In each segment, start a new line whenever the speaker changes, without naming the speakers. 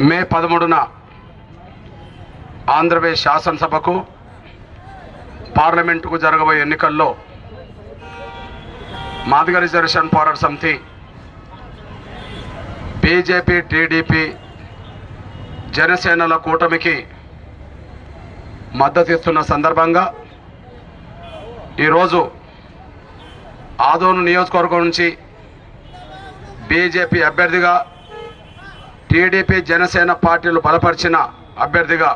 మే పదమూడున ఆంధ్రప్రదేశ్ శాసనసభకు పార్లమెంటుకు జరగబోయే ఎన్నికల్లో మాదిగ రిజర్వేషన్ పోరాట సమితి బీజేపీ టీడీపీ జనసేనల కూటమికి మద్దతిస్తున్న సందర్భంగా ఈరోజు ఆదోను నియోజకవర్గం నుంచి బీజేపీ అభ్యర్థిగా టీడీపీ జనసేన పార్టీలు బలపరిచిన అభ్యర్థిగా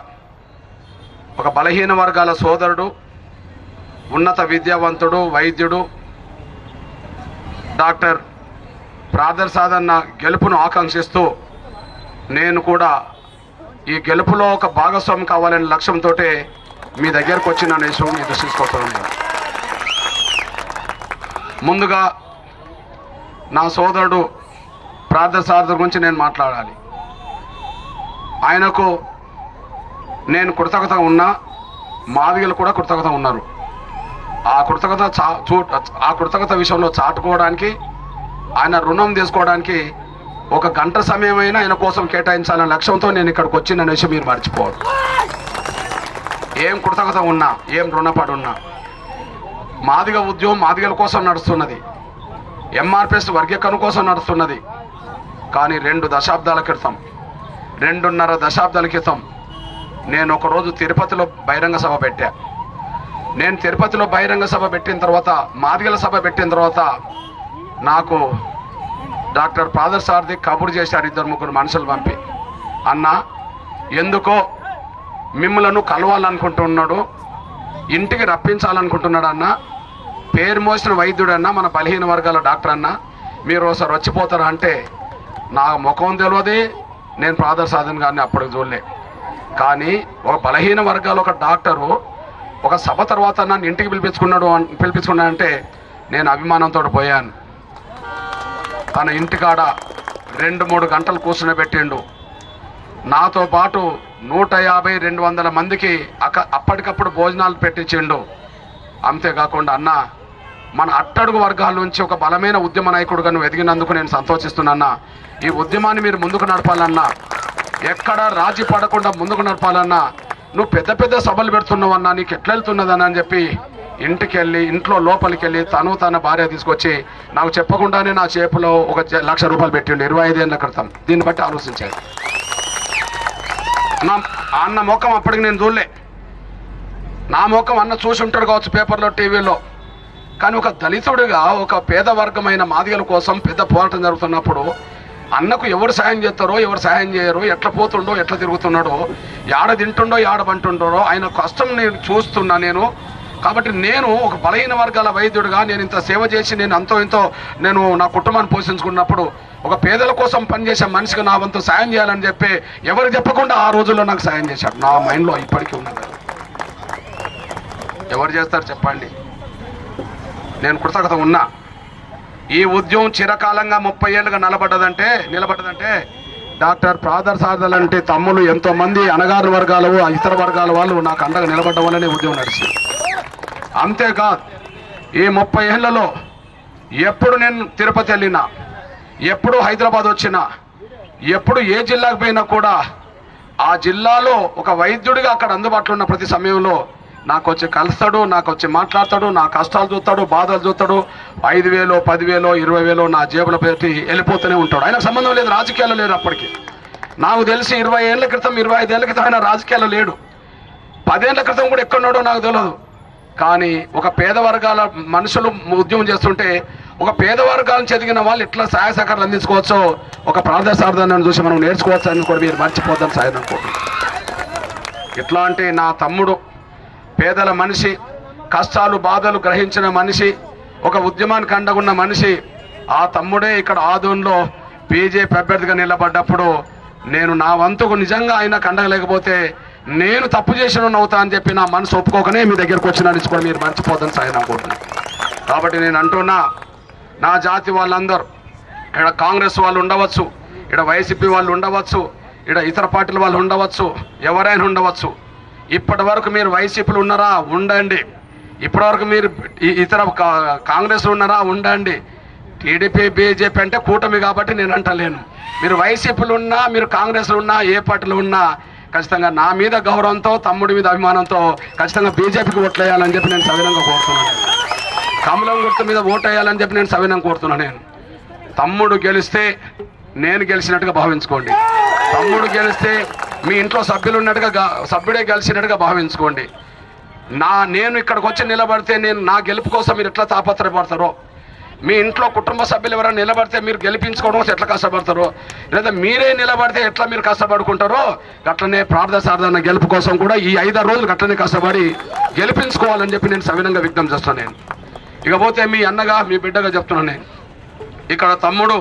ఒక బలహీన వర్గాల సోదరుడు ఉన్నత విద్యావంతుడు వైద్యుడు డాక్టర్ ప్రాదర్ సాధన్న గెలుపును ఆకాంక్షిస్తూ నేను కూడా ఈ గెలుపులో ఒక భాగస్వామి కావాలనే లక్ష్యంతో మీ దగ్గరకు వచ్చిన విషయం మీరు దృష్టించుకోవడం ముందుగా నా సోదరుడు ప్రార్థన సాధన గురించి నేను మాట్లాడాలి. ఆయనకు నేను కృతజ్ఞత ఉన్నా మాదిగలు కూడా కృతజ్ఞత ఉన్నారు. ఆ కృతజ్ఞత చా చూ ఆ కృతజ్ఞత విషయంలో చాటుకోవడానికి ఆయన రుణం తీసుకోవడానికి ఒక గంట సమయమైనా ఆయన కోసం కేటాయించాలనే లక్ష్యంతో నేను ఇక్కడికి వచ్చిన విషయం మీరు మర్చిపోవద్దు ఏం కృతజ్ఞత ఉన్నా ఏం రుణపడి ఉన్నా మాదిగ ఉద్యమం మాదిగల కోసం నడుస్తున్నది. ఎంఆర్పిఎస్ వర్గీకరణ కోసం నడుస్తున్నది. కానీ రెండు దశాబ్దాల క్రితం రెండున్నర దశాబ్దాల క్రితం నేను ఒకరోజు తిరుపతిలో బహిరంగ సభ పెట్టా. నేను తిరుపతిలో బహిరంగ సభ పెట్టిన తర్వాత మాదిగల సభ పెట్టిన తర్వాత నాకు డాక్టర్ పాదర్ సారథి కబురు చేశారు ఇద్దరు ముగ్గురు మనుషులు పంపి. అన్న ఎందుకో మిమ్మలను కలవాలనుకుంటున్నాడు ఇంటికి రప్పించాలనుకుంటున్నాడు అన్న. పేరు మోసిన వైద్యుడు అన్న మన బలహీన వర్గాల డాక్టర్ అన్న. మీరు ఒకసారి వచ్చిపోతారా అంటే నా ముఖం తెలియదు నేను ప్రాదర్ సాధన్ గారిని అప్పటికి చూడలే. కానీ ఒక బలహీన వర్గాల ఒక డాక్టరు ఒక సభ తర్వాత నన్ను ఇంటికి పిలిపించుకున్నాడు పిలిపించుకున్నాడంటే నేను అభిమానంతో పోయాను. తన ఇంటికాడ రెండు మూడు గంటలు కూర్చుని పెట్టిండు. నాతో పాటు నూట యాభై రెండు వందల మందికి అక అప్పటికప్పుడు భోజనాలు పెట్టించిండు. అంతేకాకుండా అన్న మన అట్టడుగు వర్గాల నుంచి ఒక బలమైన ఉద్యమ నాయకుడుగా నువ్వు ఎదిగినందుకు నేను సంతోషిస్తున్నా ఈ ఉద్యమాన్ని మీరు ముందుకు నడపాలన్నా ఎక్కడ రాజీ పడకుండా ముందుకు నడపాలన్నా నువ్వు పెద్ద పెద్ద సభలు పెడుతున్నావన్నా నీకు ఎట్లా వెళ్తున్నదని అని చెప్పి ఇంటికి వెళ్ళి ఇంట్లో లోపలికి వెళ్ళి తను తన భార్య తీసుకొచ్చి నాకు చెప్పకుండానే నా చేపులో ఒక లక్ష రూపాయలు పెట్టిండు. ఇరవై ఐదేళ్ళ క్రితం. దీన్ని బట్టి ఆలోచించాను నా అన్న ముఖం అప్పటికి నేను చూడలే. నా ముఖం అన్న చూసి ఉంటాడు కావచ్చు పేపర్లో టీవీలో. కానీ ఒక దళితుడిగా ఒక పేద వర్గమైన మాదిగల కోసం పెద్ద పోరాటం జరుగుతున్నప్పుడు అన్నకు ఎవరు సాయం చేస్తారో ఎవరు సాయం చేయరో ఎట్లా పోతుండో ఎట్లా తిరుగుతున్నాడో యాడ తింటుండో యాడ పంటుండో ఆయన కష్టం నేను చూస్తున్నా నేను. కాబట్టి నేను ఒక బలహీన వర్గాల వైద్యుడిగా నేను ఇంత సేవ చేసి నేను అంతో ఇంతో నేను నా కుటుంబాన్ని పోషించుకున్నప్పుడు ఒక పేదల కోసం పనిచేసే మనిషికి నా వంతు సాయం చేయాలని చెప్పి ఎవరు చెప్పకుండా ఆ రోజుల్లో నాకు సాయం చేశాడు నా మైండ్లో ఇప్పటికీ ఉన్నది ఎవరు చేస్తారు చెప్పండి. నేను కృతజ్ఞత ఉన్నా. ఈ ఉద్యమం చిరకాలంగా ముప్పై ఏళ్ళుగా నిలబడ్డదంటే నిలబడ్డదంటే డాక్టర్ ప్రాదర్ సాధల్ అంటే తమ్ములు ఎంతో మంది అనగారు వర్గాలు ఇతర వర్గాల వాళ్ళు నాకు అండగా నిలబడ్డం వల్లనే ఉద్యమం నడిచింది. అంతేకాదు ఈ ముప్పై ఏళ్ళలో ఎప్పుడు నేను తిరుపతి వెళ్ళినా ఎప్పుడు హైదరాబాద్ వచ్చినా ఎప్పుడు ఏ జిల్లాకు పోయినా కూడా ఆ జిల్లాలో ఒక వైద్యుడిగా అక్కడ అందుబాటులో ఉన్న ప్రతి సమయంలో నాకు వచ్చి కలుస్తాడు నాకు వచ్చి మాట్లాడతాడు నా కష్టాలు చూస్తాడు బాధలు చూస్తాడు. ఐదు వేలో పదివేలో ఇరవై వేలో నా జేబులో పెట్టి వెళ్ళిపోతూనే ఉంటాడు. ఆయన సంబంధం లేదు రాజకీయాలు లేరు అప్పటికి. నాకు తెలిసి ఇరవై ఏళ్ళ క్రితం ఇరవై ఐదేళ్ళ క్రితం ఆయన రాజకీయాలు లేడు. పదేళ్ళ క్రితం కూడా ఎక్కడున్నాడో నాకు తెలియదు కానీ ఒక పేద వర్గాల మనుషులు ఉద్యమం చేస్తుంటే ఒక పేద వర్గాలను చదివిన వాళ్ళు ఎట్లా సహాయ సహకారాలు అందించుకోవచ్చో ఒక ప్రార్థన చూసి మనం నేర్చుకోవచ్చు అని కూడా మీరు మర్చిపోద్దాం సాయం అనుకుంటున్నాను. ఎట్లా అంటే నా తమ్ముడు పేదల మనిషి కష్టాలు బాధలు గ్రహించిన మనిషి ఒక ఉద్యమానికి అండగున్న మనిషి ఆ తమ్ముడే ఇక్కడ ఆదోన్లో బీజేపీ అభ్యర్థిగా నిలబడ్డప్పుడు నేను నా వంతుకు నిజంగా ఆయన కండగలేకపోతే నేను తప్పు చేసిన అవుతా అని చెప్పి నా మనసు ఒప్పుకోకనే మీ దగ్గరకు వచ్చినాను కూడా మీరు మర్చిపోదని సాయం అనుకుంటున్నాను కాబట్టి నేను అంటున్నా నా జాతి వాళ్ళందరూ ఇక్కడ కాంగ్రెస్ వాళ్ళు ఉండవచ్చు ఇక్కడ వైసీపీ వాళ్ళు ఉండవచ్చు ఇక్కడ ఇతర పార్టీల వాళ్ళు ఉండవచ్చు ఎవరైనా ఉండవచ్చు ఇప్పటి వరకు మీరు వైసీపీలు ఉన్నారా? ఉండండి. ఇప్పటి వరకు మీరు ఇతర కా- కాంగ్రెస్ ఉన్నారా? ఉండండి. టీడీపీ బీజేపీ అంటే కూటమి కాబట్టి నేను అంటలేను. మీరు వైసీపీలు ఉన్నా మీరు కాంగ్రెస్లో ఉన్నా ఏ పార్టీలో ఉన్నా ఖచ్చితంగా నా మీద గౌరవంతో తమ్ముడి మీద అభిమానంతో ఖచ్చితంగా బీజేపీకి ఓట్లేయాలని చెప్పి నేను సవినంగా కోరుతున్నాను. కమలం గుర్తు మీద ఓటేయాలని చెప్పి నేను సవినంగా కోరుతున్నాను నేను. తమ్ముడు గెలిస్తే నేను గెలిచినట్టుగా భావించుకోండి. తమ్ముడు గెలిస్తే మీ ఇంట్లో సభ్యులు ఉన్నట్టుగా సభ్యుడే గెలిచినట్టుగా భావించుకోండి. నా నేను ఇక్కడికి వచ్చి నిలబడితే నేను నా గెలుపు కోసం మీరు ఎట్లా తాపత్రయపడతారో మీ ఇంట్లో కుటుంబ సభ్యులు ఎవరైనా నిలబడితే మీరు గెలిపించుకోవడం కోసం ఎట్లా కష్టపడతారో లేదా మీరే నిలబడితే ఎట్లా మీరు కష్టపడుకుంటారో అట్లనే ప్రార్థన సాధారణ గెలుపు కోసం కూడా ఈ ఐదారు రోజులు అట్లనే కష్టపడి గెలిపించుకోవాలని చెప్పి నేను సవినంగా వ్యక్తం చేస్తాను నేను. ఇకపోతే మీ అన్నగా మీ బిడ్డగా చెప్తున్నాను నేను. ఇక్కడ తమ్ముడు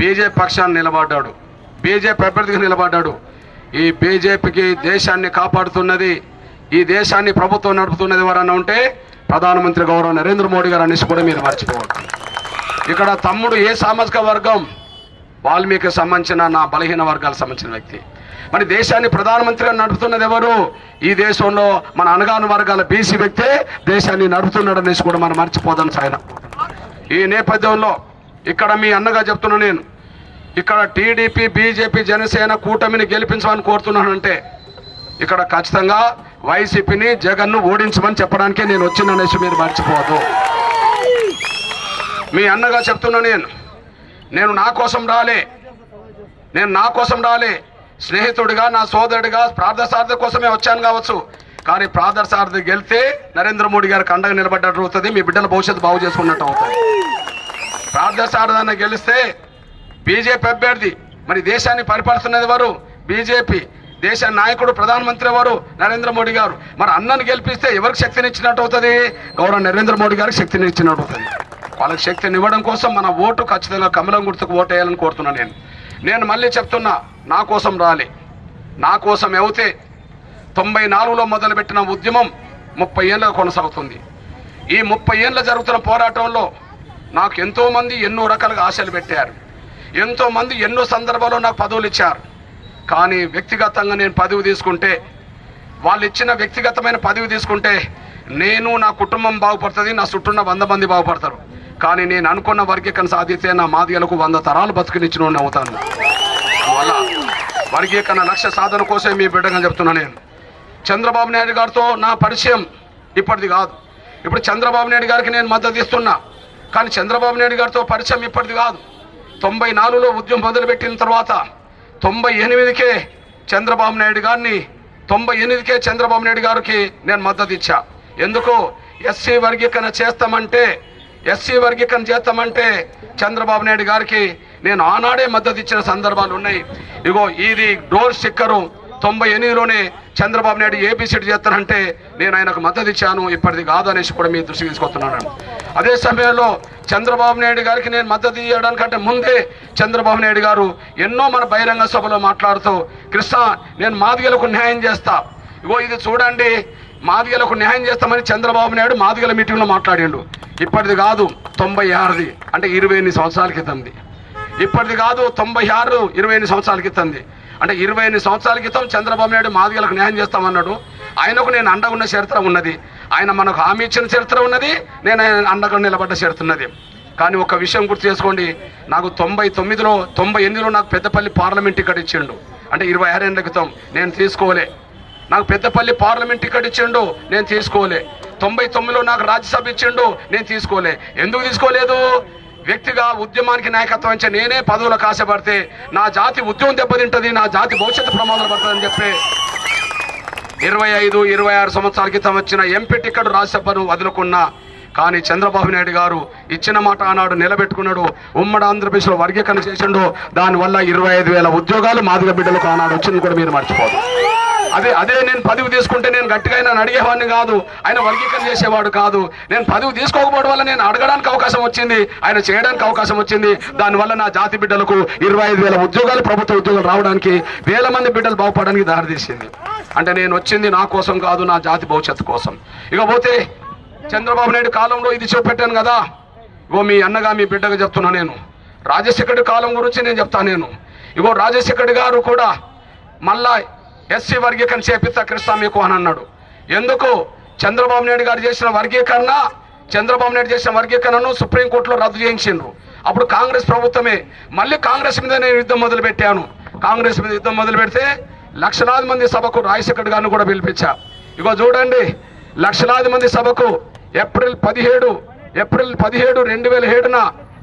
బీజేపీ పక్షాన్ని నిలబడ్డాడు. బీజేపీ అభ్యర్థిగా నిలబడ్డాడు. ఈ బీజేపీకి దేశాన్ని కాపాడుతున్నది ఈ దేశాన్ని ప్రభుత్వం నడుపుతున్నది ఎవరన్నా ఉంటే ప్రధానమంత్రి గౌరవ నరేంద్ర మోడీ గారు అనేసి కూడా మీరు మర్చిపోవద్దు. ఇక్కడ తమ్ముడు ఏ సామాజిక వర్గం? వాల్మీకి సంబంధించిన నా బలహీన వర్గాలకు సంబంధించిన వ్యక్తి. మరి దేశాన్ని ప్రధానమంత్రిగా నడుపుతున్నది ఎవరు? ఈ దేశంలో మన అనగాన వర్గాల బీసీ వ్యక్తే దేశాన్ని నడుపుతున్నాడు అనేసి కూడా మనం మర్చిపోదాం సాయన ఈ నేపథ్యంలో ఇక్కడ మీ అన్నగా చెప్తున్నా నేను. ఇక్కడ టీడీపీ బీజేపీ జనసేన కూటమిని గెలిపించమని కోరుతున్నానంటే ఇక్కడ ఖచ్చితంగా వైసీపీని జగన్ను ఓడించమని చెప్పడానికి నేను వచ్చిననేసి మీరు మర్చిపోవద్దు. మీ అన్నగా చెప్తున్నా నేను. నేను నా కోసం రాలే. నేను నా కోసం రాలే. స్నేహితుడిగా నా సోదరుడిగా ప్రార్థసారథి కోసమే వచ్చాను కావచ్చు. కానీ ప్రార్థసారథి గెలితే నరేంద్ర మోడీ గారికి అండగా నిలబడ్డట్టు అవుతుంది. మీ బిడ్డల భవిష్యత్తు బాగు చేసుకున్నట్టు అవుతుంది. ప్రార్థసారథాన్ని గెలిస్తే బీజేపీ అభ్యర్థి. మరి దేశాన్ని పరిపాలిస్తున్నది వారు బీజేపీ. దేశ నాయకుడు ప్రధానమంత్రి వారు నరేంద్ర మోడీ గారు. మరి అన్నను గెలిపిస్తే ఎవరికి శక్తిని ఇచ్చినట్టు అవుతుంది? గౌరవ నరేంద్ర మోడీ గారికి శక్తిని ఇచ్చినట్టు అవుతుంది. వాళ్ళకి శక్తిని ఇవ్వడం కోసం మన ఓటు ఖచ్చితంగా కమలం గుర్తుకు ఓటు వేయాలని కోరుతున్నాను నేను. నేను మళ్ళీ చెప్తున్నా నా కోసం రాలే. నా కోసం అవుతే తొంభై నాలుగులో మొదలుపెట్టిన ఉద్యమం ముప్పై ఏళ్ళ కొనసాగుతుంది. ఈ ముప్పై ఏళ్ళ జరుగుతున్న పోరాటంలో నాకు ఎంతోమంది ఎన్నో రకాలుగా ఆశలు పెట్టారు. ఎంతో మంది ఎన్నో సందర్భాల్లో నాకు పదవులు ఇచ్చారు. కానీ వ్యక్తిగతంగా నేను పదవి తీసుకుంటే వాళ్ళు ఇచ్చిన వ్యక్తిగతమైన పదవి తీసుకుంటే నేను నా కుటుంబం బాగుపడుతుంది నా చుట్టూన్న వంద మంది బాగుపడతారు. కానీ నేను అనుకున్న వర్గీకరణ సాధిస్తే నా మాదిగలకు వంద తరాలు బతుకునిచ్చిన అవుతాను. అందువల్ల వర్గీకరణ లక్ష్య సాధన కోసం మీ బిడ్డగా చెప్తున్నా నేను. చంద్రబాబు నాయుడు గారితో నా పరిచయం ఇప్పటిది కాదు. ఇప్పుడు చంద్రబాబు నాయుడు గారికి నేను మద్దతు ఇస్తున్నా. కానీ చంద్రబాబు నాయుడు గారితో పరిచయం ఇప్పటిది కాదు. తొంభై నాలుగులో ఉద్యమం మొదలుపెట్టిన తర్వాత తొంభై ఎనిమిదికే చంద్రబాబు నాయుడు గారిని తొంభై ఎనిమిదికే చంద్రబాబు నాయుడు గారికి నేను మద్దతు ఇచ్చా. ఎందుకు ఎస్సీ వర్గీకరణ చేస్తామంటే ఎస్సీ వర్గీకరణ చేస్తామంటే చంద్రబాబు నాయుడు గారికి నేను ఆనాడే మద్దతు ఇచ్చిన సందర్భాలు ఉన్నాయి. ఇగో ఇది డోర్ స్టిక్కరు తొంభై ఎనిమిదిలోనే చంద్రబాబు నాయుడు ఏపీ సీట్ చేస్తానంటే నేను ఆయనకు మద్దతు ఇచ్చాను ఇప్పటిది కాదు అనేసి కూడా మీ దృష్టికి తీసుకొస్తున్నాను అదే సమయంలో చంద్రబాబు నాయుడు గారికి నేను మద్దతు ఇవ్వడానికంటే ముందే చంద్రబాబు నాయుడు గారు ఎన్నో మన బహిరంగ సభలో మాట్లాడుతూ కృష్ణ నేను మాదిగలకు న్యాయం చేస్తా. ఇగో ఇది చూడండి మాదిగలకు న్యాయం చేస్తామని చంద్రబాబు నాయుడు మాదిగల మీటింగ్లో మాట్లాడిండు. ఇప్పటిది కాదు తొంభై ఆరుది అంటే ఇరవై ఎనిమిది సంవత్సరాల క్రితంది. ఇప్పటిది కాదు తొంభై ఆరు ఇరవై ఎనిమిది సంవత్సరాల క్రితంది. అంటే ఇరవై ఎనిమిది సంవత్సరాల క్రితం చంద్రబాబు నాయుడు మాదిగలకు న్యాయం చేస్తామన్నాడు. ఆయనకు నేను అండగా ఉన్న చరిత్ర ఉన్నది. ఆయన మనకు హామీ ఇచ్చిన చరిత్ర ఉన్నది. నేను ఆయన అండగా నిలబడ్డ చరిత్ర ఉన్నది. కానీ ఒక విషయం గుర్తు చేసుకోండి. నాకు తొంభై తొమ్మిదిలో తొంభై ఎనిమిదిలో నాకు పెద్దపల్లి పార్లమెంట్ టికెట్ ఇచ్చిండు. అంటే ఇరవై ఆరేళ్ళ క్రితం నేను తీసుకోలే. నాకు పెద్దపల్లి పార్లమెంట్ టికెట్ ఇచ్చిండు నేను తీసుకోలే. తొంభై తొమ్మిదిలో నాకు రాజ్యసభ ఇచ్చిండు నేను తీసుకోలే. ఎందుకు తీసుకోలేదు? వ్యక్తిగా ఉద్యమానికి నాయకత్వం ఇచ్చే నేనే పదవులకు ఆశపడితే నా జాతి ఉద్యమం దెబ్బతింటది నా జాతి భవిష్యత్తు ప్రమాదం పడుతుందని చెప్పి ఇరవై ఐదు ఇరవై ఆరు సంవత్సరాల క్రితం వచ్చిన ఎంపీ టికెట్ రాజ్యసభను వదులుకున్నా. కానీ చంద్రబాబు నాయుడు గారు ఇచ్చిన మాట ఆనాడు నిలబెట్టుకున్నాడు ఉమ్మడి ఆంధ్రప్రదేశ్లో వర్గీకరణ చేసిండు. దానివల్ల ఇరవై ఐదు వేల ఉద్యోగాలు మాదిగ బిడ్డలకు ఆనాడు వచ్చింది కూడా మీరు మర్చిపోదు అదే అదే నేను పదవి తీసుకుంటే నేను గట్టిగా ఆయన అడిగేవాడిని కాదు. ఆయన వర్గీకరణ చేసేవాడు కాదు. నేను పదవి తీసుకోకపోవడం వల్ల నేను అడగడానికి అవకాశం వచ్చింది. ఆయన చేయడానికి అవకాశం వచ్చింది. దానివల్ల నా జాతి బిడ్డలకు ఇరవై ఐదు వేల ఉద్యోగాలు ప్రభుత్వ ఉద్యోగాలు రావడానికి వేల మంది బిడ్డలు బాగుపడడానికి దారితీసింది అంటే నేను వచ్చింది నా కోసం కాదు నా జాతి భవిష్యత్తు కోసం. ఇకపోతే చంద్రబాబు నాయుడు కాలంలో ఇది చూపెట్టాను కదా. ఇగో మీ అన్నగా మీ బిడ్డగా చెప్తున్నా నేను. రాజశేఖరుడి కాలం గురించి నేను చెప్తాను నేను. ఇగో రాజశేఖరుడి గారు కూడా మళ్ళా ఎస్సీ వర్గీకరణ చేపిస్తా కృష్ణ మీకు అని అన్నాడు. ఎందుకు? చంద్రబాబు నాయుడు గారు చేసిన వర్గీకరణ చంద్రబాబు నాయుడు చేసిన వర్గీకరణను సుప్రీంకోర్టులో రద్దు చేయించిండ్రు. అప్పుడు కాంగ్రెస్ ప్రభుత్వమే మళ్ళీ కాంగ్రెస్ మీద నేను యుద్ధం మొదలుపెట్టాను. కాంగ్రెస్ మీద యుద్ధం మొదలు పెడితే లక్షలాది మంది సభకు రాజశేఖర్ గారిని కూడా పిలిపించా. ఇగో చూడండి లక్షలాది మంది సభకు ఏప్రిల్ పదిహేడు ఏప్రిల్ పదిహేడు రెండు వేల ఏడున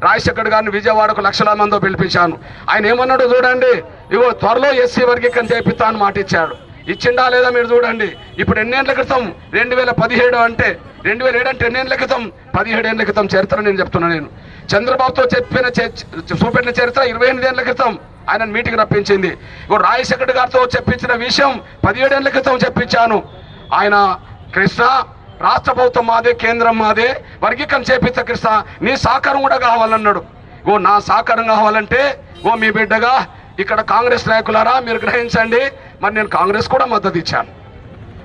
రాజశేఖర్ గారిని విజయవాడకు లక్షల మందో పిలిపించాను. ఆయన ఏమన్నాడో చూడండి. ఇగో త్వరలో ఎస్సీ వర్గీకరణ చేపిస్తా అని మాట ఇచ్చాడు. ఇచ్చిండా లేదా మీరు చూడండి. ఇప్పుడు ఎన్నేళ్ళ క్రితం? రెండు వేల పదిహేడు అంటే రెండు వేల ఏడు అంటే ఎన్నేళ్ళ క్రితం? పదిహేడు ఏళ్ళ క్రితం చరిత్ర నేను చెప్తున్నా నేను. చంద్రబాబుతో చెప్పిన చూపెట్టిన చరిత్ర ఇరవై ఎనిమిది ఏళ్ళ క్రితం ఆయన మీటింగ్ రప్పించింది. ఇప్పుడు రాజశేఖర్ గారితో చెప్పించిన విషయం పదిహేడేళ్ళ క్రితం చెప్పించాను. ఆయన కృష్ణ రాష్ట్ర ప్రభుత్వం మాదే కేంద్రం మాదే వర్గీకరణ చేపిస్తా కృష్ణ నీ సహకారం కూడా కావాలన్నాడు. ఓ నా సహకారం కావాలంటే ఓ మీ బిడ్డగా ఇక్కడ కాంగ్రెస్ నాయకులారా మీరు గ్రహించండి. మరి నేను కాంగ్రెస్ కూడా మద్దతు ఇచ్చాను.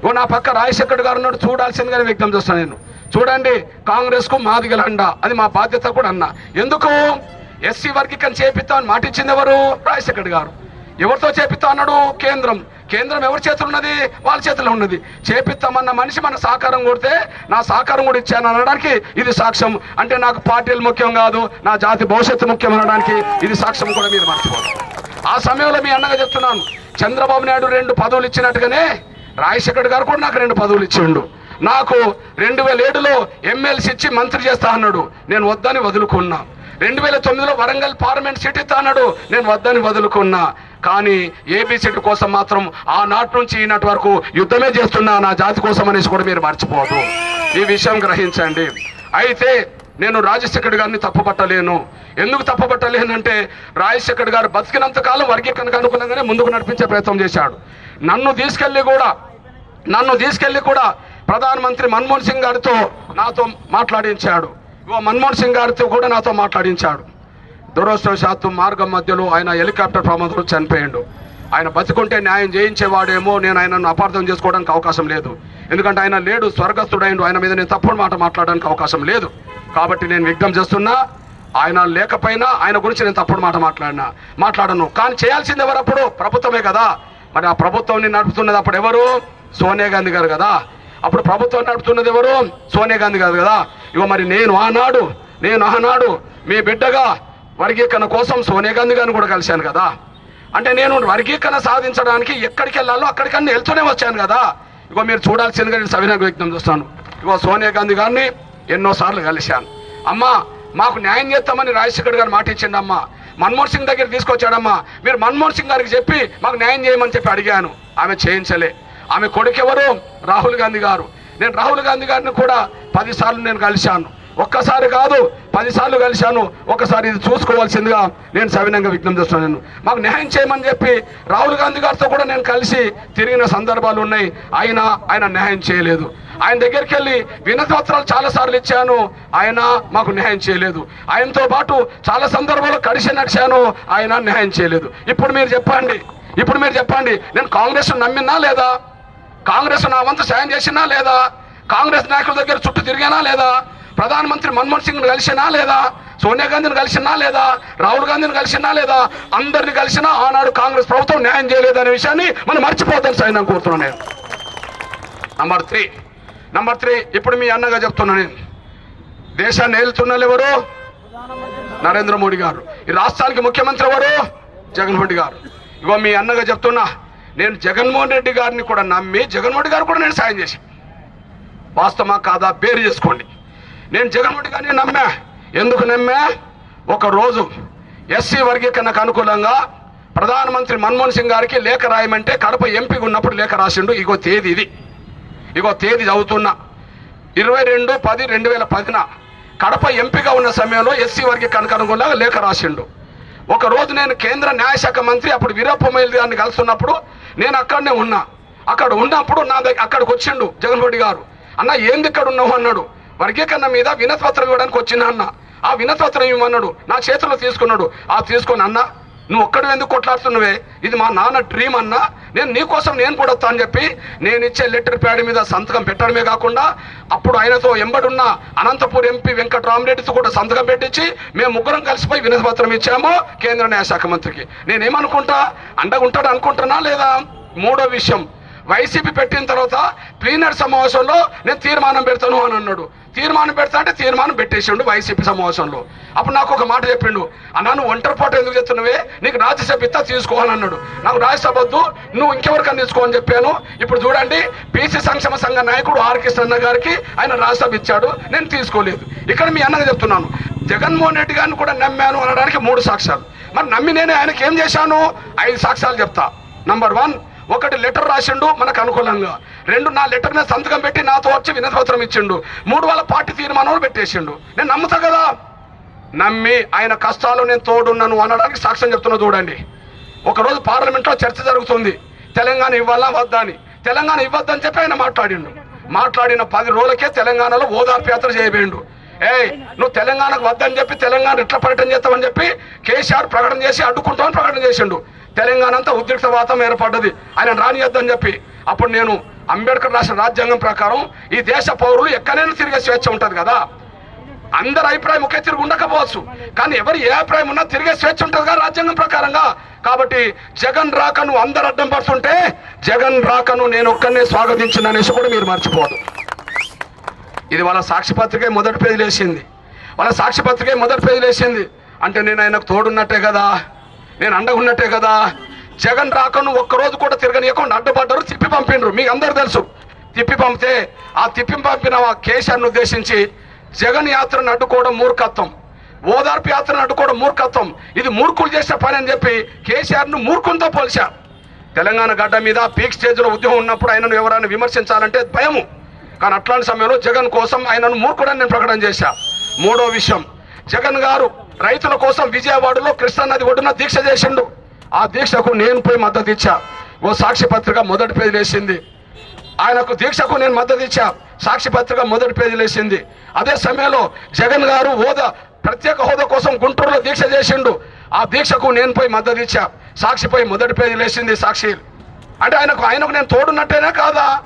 ఓ నా పక్క రాజశేఖర్ గారు ఉన్నాడు చూడాల్సిందిగానే వ్యక్తం చేస్తాను నేను. చూడండి కాంగ్రెస్కు మాది మాదిగలండ అది మా బాధ్యత కూడా అన్న. ఎందుకు? ఎస్సీ వర్గీకరణ చేపిస్తామని మాట ఇచ్చింది ఎవరు? రాజశేఖర్ గారు. ఎవరితో చేపిస్తా అన్నాడు? కేంద్రం. కేంద్రం ఎవరి చేతులు ఉన్నది? వాళ్ళ చేతిలో ఉన్నది. చేపిస్తామన్న మనిషి మన సహకారం కొడితే నా సహకారం కూడా ఇచ్చాను అనడానికి ఇది సాక్ష్యం. అంటే నాకు పార్టీలు ముఖ్యం కాదు నా జాతి భవిష్యత్తు ముఖ్యం అనడానికి ఇది సాక్ష్యం కూడా మీరు మర్చిపోదు ఆ సమయంలో మీ అన్నగా చెప్తున్నాను చంద్రబాబు నాయుడు రెండు పదవులు ఇచ్చినట్టుగానే రాజశేఖర్ గారు కూడా నాకు రెండు పదవులు ఇచ్చిండు. నాకు రెండు వేల ఏడులో ఎమ్మెల్సీ ఇచ్చి మంత్రి చేస్తా అన్నాడు నేను వద్దని వదులుకున్నా. రెండు వేల తొమ్మిదిలో వరంగల్ పార్లమెంట్ సీట్ ఇస్తా అన్నాడు నేను వద్దని వదులుకున్నా. కానీ ఏబీ కోసం మాత్రం ఆ నుంచి ఈనాటి వరకు యుద్ధమే చేస్తున్నా నా జాతి కోసం అనేసి కూడా మీరు మర్చిపోదు ఈ విషయం గ్రహించండి. అయితే నేను రాజశేఖర్ గారిని తప్పుపట్టలేను. ఎందుకు తప్పుపట్టలేనంటే రాజశేఖర్ గారు బతికినంత కాలం వర్గీకరణకు అనుకూలంగానే ముందుకు నడిపించే ప్రయత్నం చేశాడు. నన్ను తీసుకెళ్ళి కూడా నన్ను తీసుకెళ్ళి కూడా ప్రధానమంత్రి మన్మోహన్ సింగ్ గారితో నాతో మాట్లాడించాడు. ఇగో మన్మోహన్ సింగ్ గారితో కూడా నాతో మాట్లాడించాడు. దురదృష్టవశాత్తు మార్గం మధ్యలో ఆయన హెలికాప్టర్ ప్రమాదంలో చనిపోయాడు. ఆయన బతికుంటే న్యాయం చేయించేవాడేమో నేను ఆయనను అపార్థం చేసుకోవడానికి అవకాశం లేదు. ఎందుకంటే ఆయన లేడు స్వర్గస్థుడైండు. ఆయన మీద నేను తప్పుడు మాట మాట్లాడడానికి అవకాశం లేదు. కాబట్టి నేను విఘ్నం చేస్తున్నా ఆయన లేకపోయినా ఆయన గురించి నేను తప్పుడు మాట మాట్లాడినా. మాట్లాడను. కానీ చేయాల్సింది ఎవరప్పుడు? ప్రభుత్వమే కదా. మరి ఆ ప్రభుత్వం నడుపుతున్నది అప్పుడు ఎవరు? సోనియా గాంధీ గారు కదా. అప్పుడు ప్రభుత్వం నడుపుతున్నది ఎవరు? సోనియా గాంధీ గారు కదా. ఇగో మరి నేను ఆనాడు నేను ఆనాడు మీ బిడ్డగా వర్గీకరణ కోసం సోనియా గాంధీ గారిని కూడా కలిశాను కదా. అంటే నేను వర్గీకరణ సాధించడానికి ఎక్కడికి వెళ్ళాలో అక్కడికన్నా వెళ్తూనే వచ్చాను కదా. ఇగో మీరు చూడాల్సిందిగా నేను సవినయ వ్యక్తం చేస్తాను ఇగో సోనియా గాంధీ గారిని ఎన్నోసార్లు కలిశాను. అమ్మా మాకు న్యాయం చేస్తామని రాజశేఖర్ గారు మాట ఇచ్చిండమ్మా. మన్మోహన్ సింగ్ దగ్గర తీసుకొచ్చాడమ్మా. మీరు మన్మోహన్ సింగ్ గారికి చెప్పి మాకు న్యాయం చేయమని చెప్పి అడిగాను. ఆమె చేయించలే. ఆమె కొడుకెవరు? రాహుల్ గాంధీ గారు. నేను రాహుల్ గాంధీ గారిని కూడా పదిసార్లు నేను కలిశాను. ఒక్కసారి కాదు పదిసార్లు కలిశాను. ఒకసారి ఇది చూసుకోవాల్సిందిగా నేను సవినంగా విజ్ఞప్తి చేస్తున్నాను. మాకు న్యాయం చేయమని చెప్పి రాహుల్ గాంధీ గారితో కూడా నేను కలిసి తిరిగిన సందర్భాలు ఉన్నాయి. ఆయన ఆయన న్యాయం చేయలేదు. ఆయన దగ్గరికి వెళ్ళి వినతపత్రాలు చాలా సార్లు ఇచ్చాను. ఆయన మాకు న్యాయం చేయలేదు. ఆయనతో పాటు చాలా సందర్భాల్లో కలిసి నడిచాను. ఆయన న్యాయం చేయలేదు. ఇప్పుడు మీరు చెప్పండి. ఇప్పుడు మీరు చెప్పండి. నేను కాంగ్రెస్ నమ్మినా లేదా? కాంగ్రెస్ నా వంతు సాయం చేసినా లేదా? కాంగ్రెస్ నాయకుల దగ్గర చుట్టూ తిరిగానా లేదా? ప్రధానమంత్రి మన్మోహన్ సింగ్ కలిసినా లేదా సోనియా గాంధీని కలిసినా లేదా రాహుల్ గాంధీని కలిసినా లేదా అందరిని కలిసినా ఆనాడు కాంగ్రెస్ ప్రభుత్వం న్యాయం చేయలేదనే విషయాన్ని మనం మర్చిపోతాను సార్ నేను కోరుతున్నాను నేను. నంబర్ త్రీ నంబర్ త్రీ ఇప్పుడు మీ అన్నగా చెప్తున్నాను నేను. దేశాన్ని ఏలుతున్నలు ఎవరు? నరేంద్ర మోడీ గారు. ఈ రాష్ట్రానికి ముఖ్యమంత్రి ఎవరు? జగన్మోహన్ గారు. ఇగో మీ అన్నగా చెప్తున్నా నేను జగన్మోహన్ రెడ్డి గారిని కూడా నమ్మి జగన్మోహన్ గారు కూడా నేను సాయం చేశాను వాస్తవమా కాదా? బేరు చేసుకోండి. నేను జగన్మోహన్ గారిని నమ్మా. ఎందుకు నమ్మా? ఒకరోజు ఎస్సీ వర్గీకరణకు అనుకూలంగా ప్రధానమంత్రి మన్మోహన్ సింగ్ గారికి లేఖ రాయమంటే కడప ఎంపీ ఉన్నప్పుడు లేఖ రాసిండు. ఇగో తేదీ ఇది. ఇగో తేదీ చదువుతున్నా. ఇరవై రెండు పది రెండు వేల పదిన కడప ఎంపీగా ఉన్న సమయంలో ఎస్సీ వర్గీకరణకు అనుకూలంగా లేఖ రాసిండు. ఒక రోజు నేను కేంద్ర న్యాయశాఖ మంత్రి అప్పుడు వీరప్పమొయిల్ గారిని కలుస్తున్నప్పుడు నేను అక్కడనే ఉన్నా. అక్కడ ఉన్నప్పుడు నా దగ్గర అక్కడికి వచ్చిండు జగన్మోహన్ గారు. అన్న ఏంది ఇక్కడ ఉన్నావు? అన్నాడు. వర్గీకరణ మీద వినతిపత్రం ఇవ్వడానికి వచ్చిన అన్న. ఆ వినతిపత్రం ఇవ్వమన్నాడు. నా చేతిలో తీసుకున్నాడు. ఆ తీసుకొని అన్న నువ్వు ఒక్కడు ఎందుకు కొట్లాడుతున్నావే? ఇది మా నాన్న డ్రీమ్ అన్న. నేను నీకోసం నేను కూడా వస్తా అని చెప్పి నేను ఇచ్చే లెటర్ ప్యాడ్ మీద సంతకం పెట్టడమే కాకుండా అప్పుడు ఆయనతో ఎంబడున్న అనంతపూర్ ఎంపీ వెంకటరామరెడ్డితో కూడా సంతకం పెట్టించి మేము ముగ్గురం కలిసిపోయి వినతిపత్రం ఇచ్చాము కేంద్ర న్యాయశాఖ మంత్రికి. నేనేమనుకుంటా? అండగా ఉంటాడు అనుకుంటున్నా లేదా? మూడో విషయం. వైసీపీ పెట్టిన తర్వాత ప్లీనర్ సమావేశంలో నేను తీర్మానం పెడతాను అని అన్నాడు. తీర్మానం పెడతా అంటే తీర్మానం పెట్టేసిండు వైసీపీ సమావేశంలో. అప్పుడు నాకు ఒక మాట చెప్పిండు. అన్నా నువ్వు ఒంటరి పాటు ఎందుకు చెప్తున్నావే నీకు రాజ్యసభ ఇస్తా తీసుకోవాలని అన్నాడు. నాకు రాజ్యసభ వద్దు నువ్వు ఇంకెవరికైనా తీసుకోని చెప్పాను. ఇప్పుడు చూడండి బీసీ సంక్షేమ సంఘ నాయకుడు ఆర్ కృష్ణన్న గారికి ఆయన రాజ్యసభ ఇచ్చాడు. నేను తీసుకోలేదు. ఇక్కడ మీ అన్నగా చెప్తున్నాను. జగన్మోహన్ రెడ్డి గారిని కూడా నమ్మాను అనడానికి మూడు సాక్ష్యాలు. మరి నమ్మి నేను ఆయనకి ఏం చేశాను? ఐదు సాక్ష్యాలు చెప్తా. నంబర్ వన్ ఒకటి లెటర్ రాసిండు మనకు అనుకూలంగా. రెండు నా లెటర్ మీద సంతకం పెట్టి నాతో వచ్చి వినతిపత్రం ఇచ్చిండు. మూడు వాళ్ళ పార్టీ తీర్మానం పెట్టేసిండు. నేను నమ్ముతా కదా? నమ్మి ఆయన కష్టాలు నేను తోడున్నాను అనడానికి సాక్ష్యం చెప్తున్నా చూడండి. ఒకరోజు పార్లమెంట్లో చర్చ జరుగుతుంది. తెలంగాణ ఇవ్వాలా వద్దా అని. తెలంగాణ ఇవ్వద్దని చెప్పి ఆయన మాట్లాడిండు. మాట్లాడిన పది రోజులకే తెలంగాణలో ఓదార్పు యాత్ర చేయబోయిండు. ఏయ్ నువ్వు తెలంగాణకు వద్దని చెప్పి తెలంగాణ ఇట్లా పర్యటన చేస్తామని చెప్పి కేసీఆర్ ప్రకటన చేసి అడ్డుకుంటామని ప్రకటన చేసిండు. తెలంగాణ అంతా ఉద్రిక్త వాతం ఏర్పడ్డది. ఆయన రానియద్దని చెప్పి. అప్పుడు నేను అంబేద్కర్ రాసిన రాజ్యాంగం ప్రకారం ఈ దేశ పౌరులు ఎక్కడైనా తిరిగే స్వేచ్ఛ ఉంటుంది కదా. అందరి అభిప్రాయం ఒకే తిరిగి ఉండకపోవచ్చు. కానీ ఎవరు ఏ అభిప్రాయం ఉన్నా తిరిగే స్వేచ్ఛ ఉంటుంది కదా రాజ్యాంగం ప్రకారంగా. కాబట్టి జగన్ రాకను అందరు అడ్డం పడుతుంటే జగన్ రాకను నేను ఒక్కనే స్వాగతించిన అనేసి కూడా మీరు మర్చిపోదు ఇది వాళ్ళ సాక్షిపత్రికే మొదటి పేజీలు వేసింది. వాళ్ళ సాక్షిపత్రికే మొదటి పేజీలు వేసింది. అంటే నేను ఆయనకు తోడున్నట్టే కదా. నేను అండగా ఉన్నట్టే కదా. జగన్ రాకను ఒక్కరోజు కూడా తిరగనీయకుండా అడ్డుపడ్డారు తిప్పి పంపిండ్రు మీకు అందరు తెలుసు. తిప్పి పంపితే ఆ తిప్పి పంపిన ఆ కేసీఆర్ను ఉద్దేశించి జగన్ యాత్రను అడ్డుకోవడం మూర్ఖత్వం. ఓదార్పు యాత్రను అడ్డుకోవడం మూర్ఖత్వం. ఇది మూర్ఖులు చేసిన పని అని చెప్పి కేసీఆర్ను మూర్ఖులతో పోల్చారు. తెలంగాణ గడ్డ మీద పీక్ స్టేజ్లో ఉద్యమం ఉన్నప్పుడు ఆయనను ఎవరైనా విమర్శించాలంటే భయము. కానీ అట్లాంటి సమయంలో జగన్ కోసం ఆయనను మూర్ఖుడని నేను ప్రకటన చేశా. మూడో విషయం. జగన్ గారు రైతుల కోసం విజయవాడలో కృష్ణానది ఒడ్డున దీక్ష చేసిండు. ఆ దీక్షకు నేను పోయి మద్దతు ఇచ్చా. ఓ సాక్షి పత్రిక మొదటి పేజీ లేచింది. ఆయనకు దీక్షకు నేను మద్దతు ఇచ్చా. సాక్షి పత్రిక మొదటి పేజీ వేసింది అదే సమయంలో జగన్ గారు హోదా ప్రత్యేక హోదా కోసం గుంటూరులో దీక్ష చేసిండు. ఆ దీక్షకు నేను పోయి మద్దతు ఇచ్చా. సాక్షిపై మొదటి పేజీ వేసింది సాక్షి. అంటే ఆయనకు ఆయనకు నేను తోడున్నట్టేనా కాదా?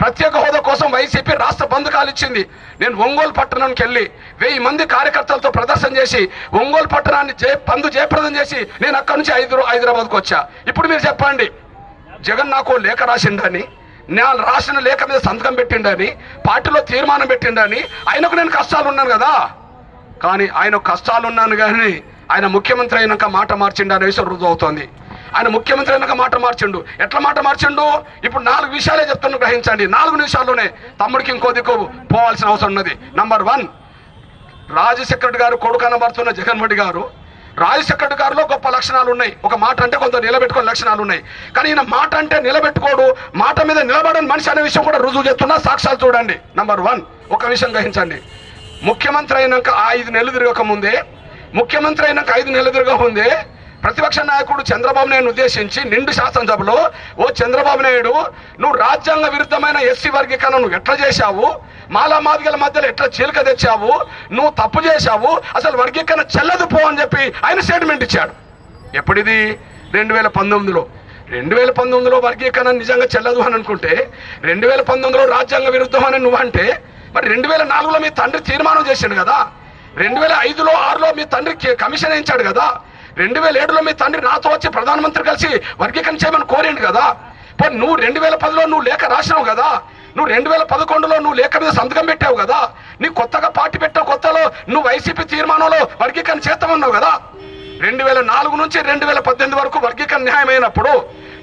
ప్రత్యేక హోదా కోసం వైసీపీ రాష్ట్ర బంధకాలు ఇచ్చింది. నేను ఒంగోలు పట్టణానికి వెళ్ళి వెయ్యి మంది కార్యకర్తలతో ప్రదర్శన చేసి ఒంగోలు పట్టణాన్ని జయ పందు జయప్రదం చేసి నేను అక్కడి నుంచి హైదరా హైదరాబాద్కు వచ్చా. ఇప్పుడు మీరు చెప్పండి జగన్ నాకు ఓ లేఖ రాసిండని నేను రాసిన లేఖ మీద సంతకం పెట్టిండని పార్టీలో తీర్మానం పెట్టిండని ఆయనకు నేను కష్టాలు ఉన్నాను కదా. కానీ ఆయన కష్టాలు ఉన్నాను కానీ ఆయన ముఖ్యమంత్రి అయినాక మాట మార్చిండనే విషయం రుజువు అవుతోంది ఆయన ముఖ్యమంత్రి అయినాక మాట మార్చిండు. ఎట్లా మాట మార్చిండు? ఇప్పుడు నాలుగు విషయాలే చెప్తున్నాను గ్రహించండి. నాలుగు నిమిషాల్లోనే తమ్ముడికి ఇంకో దిక్కు పోవాల్సిన అవసరం ఉన్నది. నంబర్ వన్ రాజశేఖర్ గారు కొడుకు అనబడుతున్న జగన్ రెడ్డి గారు రాజశేఖర్ గారిలో గొప్ప లక్షణాలు ఉన్నాయి. ఒక మాట అంటే కొంత నిలబెట్టుకునే లక్షణాలు ఉన్నాయి. కానీ ఈయన మాట అంటే నిలబెట్టుకోడు మాట మీద నిలబడని మనిషి అనే విషయం కూడా రుజువు చేస్తున్నా సాక్ష్యాలు చూడండి. నంబర్ వన్ ఒక విషయం గ్రహించండి. ముఖ్యమంత్రి అయినాక ఐదు నెలలు తిరగక ముందే ముఖ్యమంత్రి అయినాక ఐదు నెలలు తిరగక ముందే ప్రతిపక్ష నాయకుడు చంద్రబాబు నాయుడు ఉద్దేశించి నిండు శాసనసభలో ఓ చంద్రబాబు నాయుడు నువ్వు రాజ్యాంగ విరుద్ధమైన ఎస్సీ వర్గీకరణ నువ్వు ఎట్లా చేశావు? మాలా మాదిగల మధ్యలో ఎట్లా చీలిక తెచ్చావు? నువ్వు తప్పు చేశావు? అసలు వర్గీకరణ చెల్లదు పో అని చెప్పి ఆయన స్టేట్మెంట్ ఇచ్చాడు. ఎప్పుడిది? రెండు వేల పంతొమ్మిదిలో. రెండు వేల పంతొమ్మిదిలో వర్గీకరణ నిజంగా చెల్లదు అని అనుకుంటే రెండు వేల పంతొమ్మిదిలో రాజ్యాంగ విరుద్ధం అని నువ్వంటే మరి రెండు వేల నాలుగులో మీ తండ్రి తీర్మానం చేశాడు కదా. రెండు వేల ఐదులో ఆరులో మీ తండ్రి కమిషన్ వేయించాడు కదా. రెండు వేల ఏడులో మీ తండ్రి నాతో వచ్చి ప్రధానమంత్రి కలిసి వర్గీకరణ చేయమని కోరిండు కదా. పోనీ నువ్వు రెండు వేల పదిలో నువ్వు లేఖ రాసినావు కదా. నువ్వు రెండు వేల పదకొండులో నువ్వు లేఖ మీద సంతకం పెట్టావు కదా. నీ కొత్తగా పార్టీ పెట్టావు కొత్తలో నువ్వు వైసీపీ తీర్మానంలో వర్గీకరణ చేస్తామన్నావు కదా. రెండు వేల నాలుగు నుంచి రెండు వేల పద్దెనిమిది వరకు వర్గీకరణ న్యాయమైనప్పుడు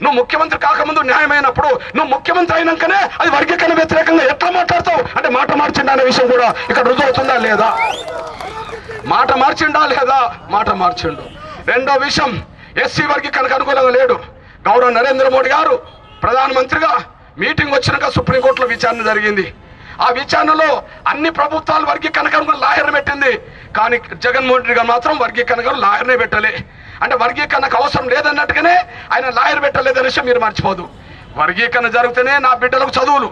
నువ్వు ముఖ్యమంత్రి కాకముందు న్యాయమైనప్పుడు నువ్వు ముఖ్యమంత్రి అయినాకనే అది వర్గీకరణ వ్యతిరేకంగా ఎట్లా మాట్లాడతావు? అంటే మాట మార్చిండా అనే విషయం కూడా ఇక్కడ రుజువు అవుతుందా లేదా? మాట మార్చిండా లేదా? మాట మార్చిండు. రెండో విషయం ఎస్సీ వర్గీకరణకు అనుకూలంగా లేడు. గౌరవ నరేంద్ర మోడీ గారు ప్రధానమంత్రిగా మీటింగ్ వచ్చినాక సుప్రీంకోర్టులో విచారణ జరిగింది. ఆ విచారణలో అన్ని ప్రభుత్వాలు వర్గీకరణకు లాయర్ని పెట్టింది. కానీ జగన్మోహన్ రెడ్డి గారు మాత్రం వర్గీకరణకు లాయర్నే పెట్టలే. అంటే వర్గీకరణకు అవసరం లేదన్నట్టుగానే ఆయన లాయర్ పెట్టలేదనే విషయం మీరు మర్చిపోదు. వర్గీకరణ జరిగితేనే నా బిడ్డలకు చదువులు.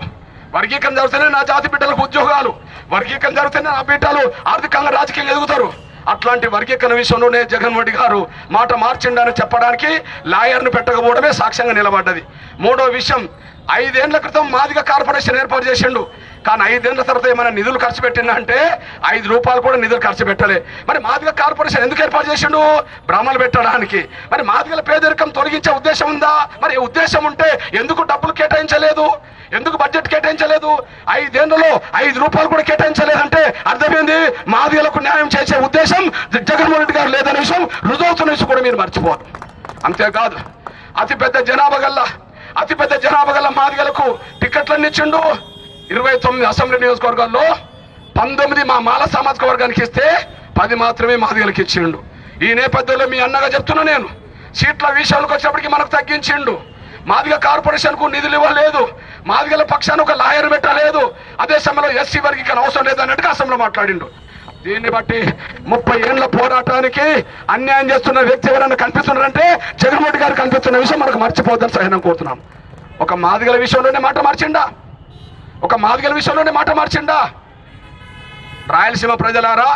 వర్గీకరణ జరిగితేనే నా జాతి బిడ్డలకు ఉద్యోగాలు. వర్గీకరణ జరిగితేనే నా బిడ్డలు ఆర్థికంగా రాజకీయంగా ఎదుగుతారు. అట్లాంటి వర్గీకరణ విషయంలోనే జగన్ రెడ్డి గారు మాట మార్చిండని చెప్పడానికి లాయర్ను పెట్టకపోవడమే సాక్ష్యంగా నిలబడ్డది. మూడో విషయం ఐదేళ్ళ క్రితం మాదిగ కార్పొరేషన్ ఏర్పాటు చేసిండు. కానీ ఐదేళ్ళ తర్వాత ఏమైనా నిధులు ఖర్చు పెట్టిందా అంటే ఐదు రూపాయలు కూడా నిధులు ఖర్చు పెట్టలే. మరి మాదిగ కార్పొరేషన్ ఎందుకు ఏర్పాటు చేసిండు? బ్రాహ్మణులు పెట్టడానికి. మరి మాదిగల పేదరికం తొలగించే ఉద్దేశం ఉందా? మరి ఉద్దేశం ఉంటే ఎందుకు డబ్బులు కేటాయించలేదు? ఎందుకు బడ్జెట్ కేటాయించలేదు? ఐదేళ్ళలో ఐదు రూపాయలు కూడా కేటాయించలేదంటే అర్థమైంది? మాదిగలకు న్యాయం చేసే ఉద్దేశం జగన్మోహన్ రెడ్డి గారు లేదనే విషయం రుజువుతున్న విషయం కూడా మీరు మర్చిపోదు అంతేకాదు అతిపెద్ద జనాభా గల్లా అతిపెద్ద జనాభా గల మాదిగలకు టికెట్లన్నీ ఇచ్చిండు. ఇరవై తొమ్మిది అసెంబ్లీ నియోజకవర్గాల్లో పంతొమ్మిది మా మాల సామాజిక వర్గానికి ఇస్తే పది మాత్రమే మాదిగలకు ఇచ్చిండు. ఈ నేపథ్యంలో మీ అన్నగా చెప్తున్నా నేను. సీట్ల విషయాలకు వచ్చినప్పటికీ మనకు తగ్గించిండు. మాదిగ కార్పొరేషన్కు నిధులు ఇవ్వలేదు. మాదిగల పక్షాన్ని ఒక లాయర్ పెట్టలేదు. అదే సమయంలో ఎస్సీ వర్గీకరణ అవసరం లేదు అన్నట్టుగా అసెంబ్లీలో మాట్లాడిండు. దీన్ని బట్టి ముప్పై ఏళ్ళ పోరాటానికి అన్యాయం చేస్తున్న వ్యక్తి ఎవరైనా కనిపిస్తున్నారంటే జగన్మోహన్ గారు కనిపిస్తున్న విషయం మనకు మర్చిపోద్దని సహనం కోరుతున్నాం. ఒక మాదిగల విషయంలోనే మాట మార్చిండా? ఒక మాదిగల విషయంలోనే మాట మార్చిండా? రాయలసీమ ప్రజలారా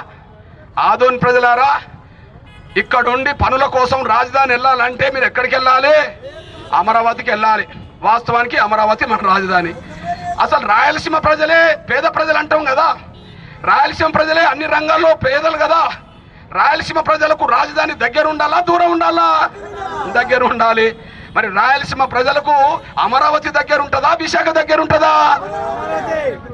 ఆదోన్ ప్రజలారా ఇక్కడుండి పనుల కోసం రాజధాని వెళ్ళాలంటే మీరు ఎక్కడికి వెళ్ళాలి? అమరావతికి వెళ్ళాలి. వాస్తవానికి అమరావతి మన రాజధాని. అసలు రాయలసీమ ప్రజలే పేద ప్రజలు అంటాం కదా. రాయలసీమ ప్రజలే అన్ని రంగాల్లో పేదలు కదా. రాయలసీమ ప్రజలకు రాజధాని దగ్గర ఉండాలా దూరం ఉండాలా? దగ్గర ఉండాలి. మరి రాయలసీమ ప్రజలకు అమరావతి దగ్గర ఉంటుందా విశాఖ దగ్గర ఉంటుందా?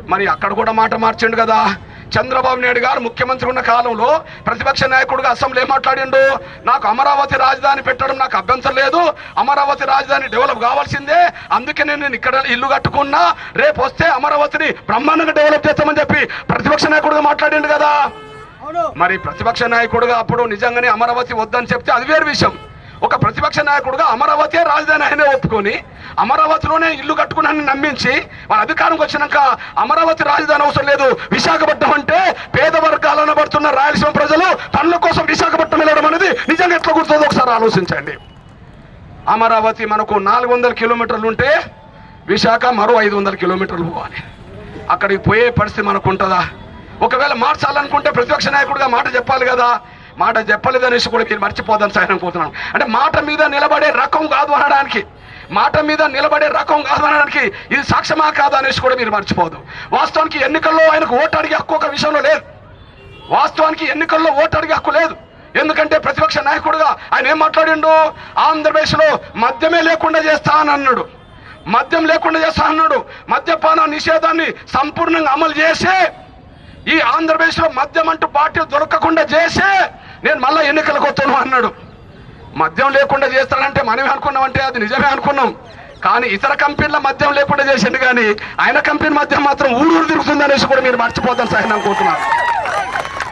మరి అక్కడ కూడా మాట మార్చిండు కదా. చంద్రబాబు నాయుడు గారు ముఖ్యమంత్రి ఉన్న కాలంలో ప్రతిపక్ష నాయకుడుగా అసెంబ్లీ ఏం మాట్లాడిండు? నాకు అమరావతి రాజధాని పెట్టడం నాకు అభ్యంతరం లేదు. అమరావతి రాజధాని డెవలప్ కావాల్సిందే. అందుకే నేను ఇక్కడ ఇల్లు కట్టుకున్నా. రేపు వస్తే అమరావతిని బ్రహ్మాండంగా డెవలప్ చేస్తామని చెప్పి ప్రతిపక్ష నాయకుడుగా మాట్లాడిండు కదా. మరి ప్రతిపక్ష నాయకుడుగా అప్పుడు నిజంగానే అమరావతి వద్దని చెప్తే అది వేరు విషయం. ఒక ప్రతిపక్ష నాయకుడుగా అమరావతి రాజధాని ఆయనే ఒప్పుకొని అమరావతిలోనే ఇల్లు కట్టుకున్నానని నమ్మించి వాళ్ళ అధికారంకి వచ్చినాక అమరావతి రాజధాని అవసరం లేదు. విశాఖపట్నం అంటే పేద వర్గాలను పడుతున్న రాయలసీమ ప్రజలు పనుల కోసం విశాఖపట్నం వెళ్ళడం అనేది నిజంగా ఎట్లా గుర్తుందో ఒకసారి ఆలోచించండి. అమరావతి మనకు నాలుగు వందల కిలోమీటర్లు ఉంటే విశాఖ మరో ఐదు వందల కిలోమీటర్లు పోవాలి. అక్కడికి పోయే పరిస్థితి మనకు ఉంటుందా? ఒకవేళ మార్చాలనుకుంటే ప్రతిపక్ష నాయకుడిగా మాట చెప్పాలి కదా. మాట చెప్పలేదు అనేసి కూడా మీరు మర్చిపోదని సహాయం కోరుతున్నాను అంటే మాట మీద నిలబడే రకం కాదు అనడానికి. మాట మీద నిలబడే రకం కాదు అనడానికి ఇది సాక్ష్యమా కాదు అనేసి కూడా మీరు మర్చిపోదు. వాస్తవానికి ఎన్నికల్లో ఆయనకు ఓటు అడిగే హక్కు ఒక విషయంలో లేదు. వాస్తవానికి ఎన్నికల్లో ఓటు అడిగే హక్కు లేదు. ఎందుకంటే ప్రతిపక్ష నాయకుడుగా ఆయన ఏం మాట్లాడిండు? ఆంధ్రప్రదేశ్లో మద్యమే లేకుండా చేస్తా అని అన్నాడు మద్యం లేకుండా చేస్తా అన్నాడు మద్యపాన నిషేధాన్ని సంపూర్ణంగా అమలు చేసే ఈ ఆంధ్రప్రదేశ్లో మద్యం అంటూ పార్టీ దొరకకుండా చేసే నేను మళ్ళా ఎన్నికలకు వస్తాను అన్నాడు. మద్యం లేకుండా చేస్తాడంటే మనమే అనుకున్నామంటే అది నిజమే అనుకున్నాం. కానీ ఇతర కంపెనీల మద్యం లేకుండా చేసిండు కానీ ఆయన కంపెనీ మద్యం మాత్రం ఊరూరు తిరుగుతుంది అనేసి కూడా మీరు మర్చిపోతాను సార్ అనుకుంటున్నాను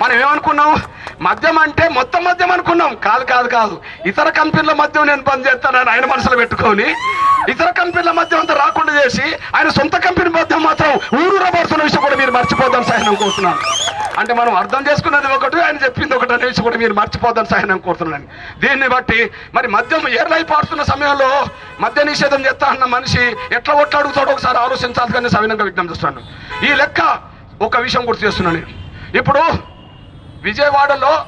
మనం ఏమనుకున్నాం? మద్యం అంటే మొత్తం మద్యం అనుకున్నాం. కాదు కాదు కాదు. ఇతర కంపెనీల మద్యం నేను బంద్ చేస్తానని ఆయన మనసులో పెట్టుకొని ఇతర కంపెనీల మద్యం అంతా రాకుండా చేసి ఆయన సొంత కంపెనీ మద్యం మాత్రం ఊరూర పడుతున్న విషయం కూడా మీరు మర్చిపోదాం సహాయం కోరుతున్నాను. అంటే మనం అర్థం చేసుకున్నది ఒకటి ఆయన చెప్పింది ఒకటి అనే విషయం కూడా మీరు మర్చిపోదాం సహాయం కోరుతున్నాను. దీన్ని బట్టి మరి మద్యం ఏర్లై పాడుతున్న సమయంలో మద్య నిషేధం చేస్తా అన్న మనిషి ఎట్లా ఒట్లాడుగుతాడో ఒకసారి ఆలోచించాలి కానీ సవినంగా విజ్ఞప్తి చేస్తున్నాను. ఈ లెక్క ఒక విషయం గుర్తు చేస్తున్నాను. ఇప్పుడు విజయవాడలో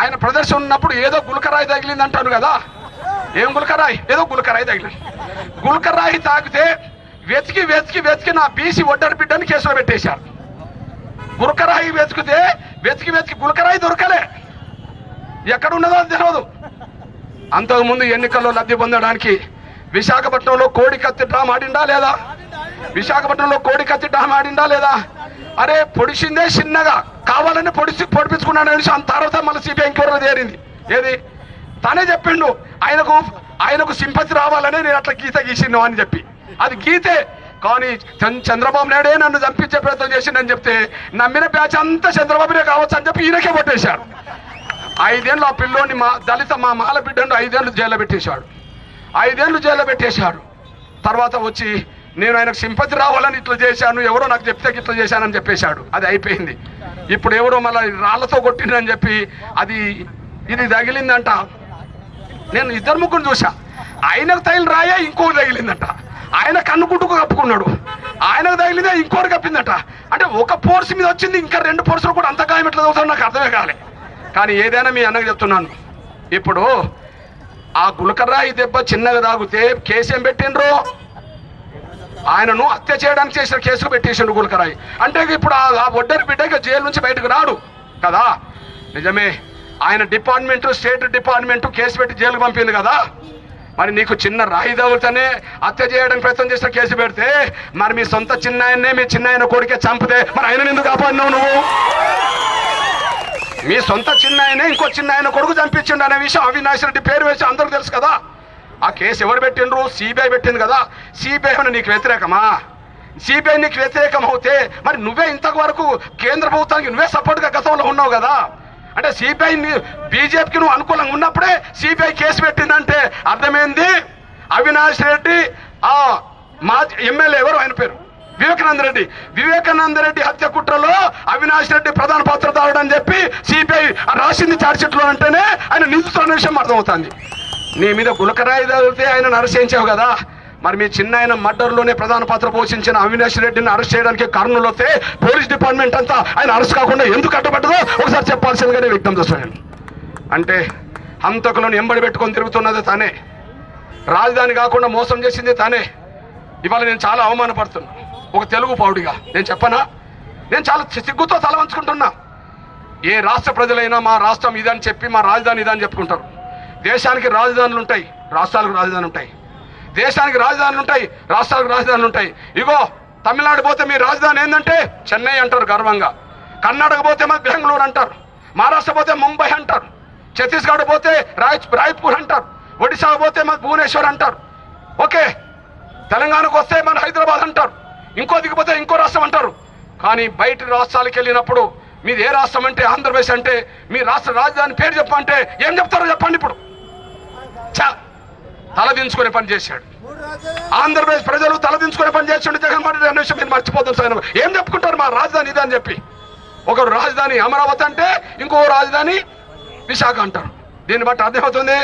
ఆయన ప్రదర్శన ఉన్నప్పుడు ఏదో గులకరాయి తగిలింది అంటారు కదా. ఏం గులకరాయి? ఏదో గులకరాయి తగిలింది. గులకరాయి తాగితే వెతికి వెతికి వెతికి నా బీసీ ఒడ్డరి బిడ్డని కేసులో పెట్టేశారు. గులకరాయి వెతికితే వెతికి వెతికి గులకరాయి దొరకలే. ఎక్కడ ఉన్నదో అది తెలియదు అంతకుముందు ఎన్నికల్లో లబ్ధి పొందడానికి విశాఖపట్నంలో కోడి కత్తి డ్రామా ఆడిందా లేదా? విశాఖపట్నంలో కోడి కత్తి డ్రామా ఆడిందా లేదా? అరే పొడిచిందే చిన్నగా. కావాలని పొడిచి పొడిపించుకున్నాడు అనేసి అంత తర్వాత మళ్ళీ సిబిఐ ఎంక్వైరీ చేరింది ఏది? తనే చెప్పిండు ఆయనకు ఆయనకు సింపతి రావాలని నేను అట్లా గీత గీసిండు అని చెప్పి. అది గీతే కానీ చంద్రబాబు నాయుడే నన్ను చంపించే ప్రయత్నం చేసిండని చెప్తే నమ్మిన బ్యాచ్ అంతా చంద్రబాబునే కావచ్చు అని చెప్పి ఈయనకే కొట్టేశారు ఐదేళ్ళు ఆ పిల్లోని మా దళిత మా మాల బిడ్డను ఐదేళ్ళు జైల్లో పెట్టేశాడు. ఐదేళ్ళు జైల్లో పెట్టేశాడు. తర్వాత వచ్చి నేను ఆయనకు సింపతి రావాలని ఇట్లా చేశాను ఎవరో నాకు చెప్తే ఇట్లా చేశానని చెప్పేశాడు. అది అయిపోయింది. ఇప్పుడు ఎవరో మళ్ళీ రాళ్ళతో కొట్టిండని చెప్పి అది ఇది తగిలిందంట. నేను ఇద్దరు ముగ్గురు చూసా ఆయనకు తగిలిన రాయే ఇంకోటి తగిలిందంట. ఆయన కన్ను గుడ్డుకు కప్పుకున్నాడు. ఆయనకు తగిలిందే ఇంకోటి కప్పిందట. అంటే ఒక పోర్స్ మీద వచ్చింది ఇంకా రెండు పోర్సులు కూడా అంత గాయం ఎట్లా చదువుతాడు నాకు అర్థమే కాలే. కానీ ఏదైనా మీ అన్నకు చెప్తున్నాను. ఇప్పుడు ఆ గులకరాయి దెబ్బ చిన్నగా తాగితే కేసు ఏం పెట్టిండ్రో? ఆయనను హత్య చేయడానికి చేసిన కేసులు పెట్టేసిండు గులకరాయి. అంటే ఇప్పుడు ఆ ఒడ్డరి బిడ్డ జైలు నుంచి బయటకు రాడు. కదా? నిజమే. ఆయన డిపార్ట్మెంట్ స్టేట్ డిపార్ట్మెంట్ కేసు పెట్టి జైలుకు పంపింది కదా? మరి నీకు చిన్న రాయి తగులుతూనే హత్య చేయడానికి ప్రయత్నం చేసిన కేసు పెడితే మరి మీ సొంత చిన్నాయన్నే మీ చిన్నాయన కొడుకే చంపితే మరి ఆయన ఎందుకు కాపాడినావు నువ్వు? మీ సొంత చిన్నాయనే ఇంకో చిన్నాయన కొడుకు చంపించిండు అనే విషయం అవినాశ్ రెడ్డి పేరు వేసి అందరూ తెలుసు కదా? ఆ కేసు ఎవరు పెట్టిండ్రు? సిబిఐ పెట్టింది కదా. సిబిఐ నీకు వ్యతిరేకమా? సిబిఐ నీకు వ్యతిరేకం అవుతే మరి నువ్వే ఇంతవరకు కేంద్ర ప్రభుత్వానికి నువ్వే సపోర్ట్గా గతంలో ఉన్నావు కదా. అంటే సిబిఐ బీజేపీకి నువ్వు అనుకూలంగా ఉన్నప్పుడే సిబిఐ కేసు పెట్టిందంటే అర్థమైంది? అవినాష్ రెడ్డి ఆ మా ఎమ్మెల్యే ఎవరు? ఆయన పేరు. వివేకానంద రెడ్డి. వివేకానంద రెడ్డి హత్య కుట్రలో అవినాష్ రెడ్డి ప్రధాన పాత్రదారుడు అని చెప్పి సిబిఐ రాసింది చార్జ్షీట్లో అంటేనే ఆయన నిందితున్న విషయం అర్థమవుతుంది. నీ మీద గులకరాయి తగిలితే ఆయన అరెస్ట్ చేయించావు కదా. మరి మీ చిన్న ఆయన మర్డర్లోనే ప్రధాన పాత్ర పోషించిన అవినాష్ రెడ్డిని అరెస్ట్ చేయడానికి కర్నూలు వస్తే పోలీస్ డిపార్ట్మెంట్ అంతా ఆయన అరెస్ట్ కాకుండా ఎందుకు అడ్డపడ్డదో ఒకసారి చెప్పాల్సిందిగానే వ్యక్తం చేస్తాను అంటే హంతకులను ఎంబడి పెట్టుకొని తిరుగుతున్నది తానే. రాజధాని కాకుండా మోసం చేసింది తానే. ఇవాళ నేను చాలా అవమానపడుతున్నా. ఒక తెలుగు పౌడిగా నేను చెప్పనా? నేను చాలా సిగ్గుతో తల వంచుకుంటున్నా ఏ రాష్ట్ర ప్రజలైనా మా రాష్ట్రం ఇదని చెప్పి మా రాజధాని ఇదని చెప్పుకుంటారు. దేశానికి రాజధానులు ఉంటాయి రాష్ట్రాలకు రాజధాని ఉంటాయి. దేశానికి రాజధానులు ఉంటాయి రాష్ట్రాలకు రాజధానులు ఉంటాయి. ఇగో తమిళనాడు పోతే మీ రాజధాని ఏంటంటే చెన్నై అంటారు గర్వంగా. కర్ణాటక పోతే మాది బెంగళూరు అంటారు. మహారాష్ట్ర పోతే ముంబై అంటారు. ఛత్తీస్గఢ్ పోతే రాయ్ రాయ్పూర్ అంటారు. ఒడిశా పోతే మాది భువనేశ్వర్ అంటారు. ఓకే తెలంగాణకు వస్తే మన హైదరాబాద్ అంటారు. ఇంకో దిగిపోతే ఇంకో రాష్ట్రం అంటారు. కానీ బయట రాష్ట్రాలకు వెళ్ళినప్పుడు మీది ఏ రాష్ట్రం అంటే ఆంధ్రప్రదేశ్ అంటే మీ రాష్ట్ర రాజధాని పేరు చెప్పంటే ఏం చెప్తారో చెప్పండి ఇప్పుడు. చా తలదించుకునే పని చేశాడు. ఆంధ్రప్రదేశ్ ప్రజలు తలదించుకునే పని చేసిండు జగన్మోహన్ రెడ్డి అనే విషయం మీరు మర్చిపోతారు సార్. ఏం చెప్పుకుంటారు మా రాజధాని ఇదని చెప్పి? ఒకరు రాజధాని అమరావతి అంటే ఇంకో రాజధాని విశాఖ అంటారు. దీన్ని బట్టి అర్థమవుతుంది?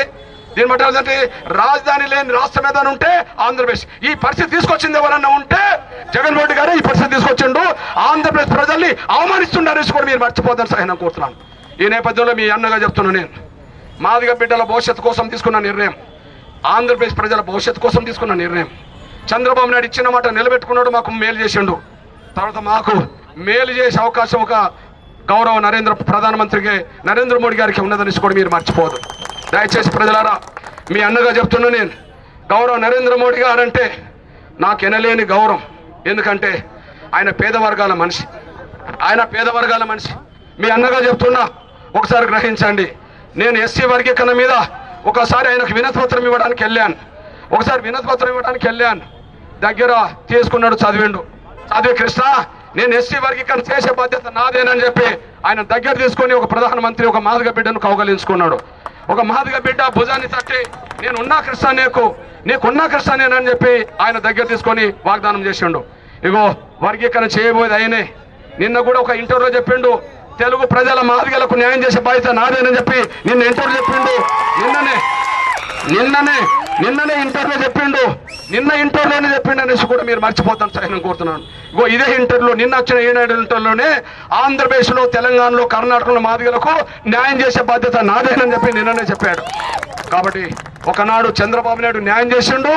దీన్ని బట్టి అర్థంటే రాజధాని లేని రాష్ట్రం ఏదైనా ఉంటే ఆంధ్రప్రదేశ్. ఈ పరిస్థితి తీసుకొచ్చింది ఎవరన్నా ఉంటే జగన్మోహన్ రెడ్డి గారే ఈ పరిస్థితి తీసుకొచ్చిండు. ఆంధ్రప్రదేశ్ ప్రజల్ని అవమానిస్తుండనేసి కూడా మీరు మర్చిపోతారు సార్ నేను కోరుతున్నాను. ఈ నేపథ్యంలో మీ అన్నగా చెప్తున్నాను నేను. మాదిగ బిడ్డల భవిష్యత్తు కోసం తీసుకున్న నిర్ణయం. ఆంధ్రప్రదేశ్ ప్రజల భవిష్యత్తు కోసం తీసుకున్న నిర్ణయం. చంద్రబాబు నాయుడు ఇచ్చిన మాట నిలబెట్టుకున్నాడు మాకు మేలు చేసిండు. తర్వాత మాకు మేలు చేసే అవకాశం ఒక గౌరవ నరేంద్ర ప్రధానమంత్రికి నరేంద్ర మోడీ గారికి ఉన్నదని కూడా మీరు మర్చిపోదు దయచేసి ప్రజలారా మీ అన్నగా చెప్తున్నా నేను గౌరవ నరేంద్ర మోడీ గారు అంటే నాకు ఎనలేని గౌరవం. ఎందుకంటే ఆయన పేద వర్గాల మనిషి. ఆయన పేద వర్గాల మనిషి. మీ అన్నగా చెప్తున్నా ఒకసారి గ్రహించండి. నేను ఎస్సీ వర్గీకరణ మీద ఒకసారి ఆయనకు వినతిపత్రం ఇవ్వడానికి వెళ్ళాను. ఒకసారి వినతిపత్రం ఇవ్వడానికి వెళ్ళాను. దగ్గర తీసుకున్నాడు చదివిండు. చదివి కృష్ణ నేను ఎస్సీ వర్గీకరణ చేసే బాధ్యత నాదేనని చెప్పి ఆయన దగ్గర తీసుకొని ఒక ప్రధానమంత్రి ఒక మాదిగ బిడ్డను కౌగలించుకున్నాడు. ఒక మాదిగ బిడ్డ భుజాన్ని తట్టి నేను ఉన్నా కృష్ణ నీకు నీకున్నా కృష్ణ నేనని చెప్పి ఆయన దగ్గర తీసుకొని వాగ్దానం చేసిండు. ఇగో వర్గీకరణ చేయబోయేది ఆయనే. నిన్న కూడా ఒక ఇంటర్వ్యూలో చెప్పిండు తెలుగు ప్రజల మాదిగలకు న్యాయం చేసే బాధ్యత నాదేనని చెప్పి నిన్న ఇంటర్వ్యూ చెప్పిండు. నిన్ననే నిన్ననే నిన్ననే ఇంటర్వ్యూ చెప్పిండు. నిన్న ఇంటర్వ్యూలోనే చెప్పిండు అనేసి కూడా మీరు మర్చిపోతాను సార్ నేను కోరుతున్నాను. ఇగో ఇదే ఇంటర్వ్యూలో నిన్న వచ్చిన ఈనాడు ఇంటర్వ్యూలోనే ఆంధ్రప్రదేశ్లో తెలంగాణలో కర్ణాటకలో మాదిగలకు న్యాయం చేసే బాధ్యత నాదేనని చెప్పి నిన్ననే చెప్పాడు. కాబట్టి ఒకనాడు చంద్రబాబు నాయుడు న్యాయం చేసిండు.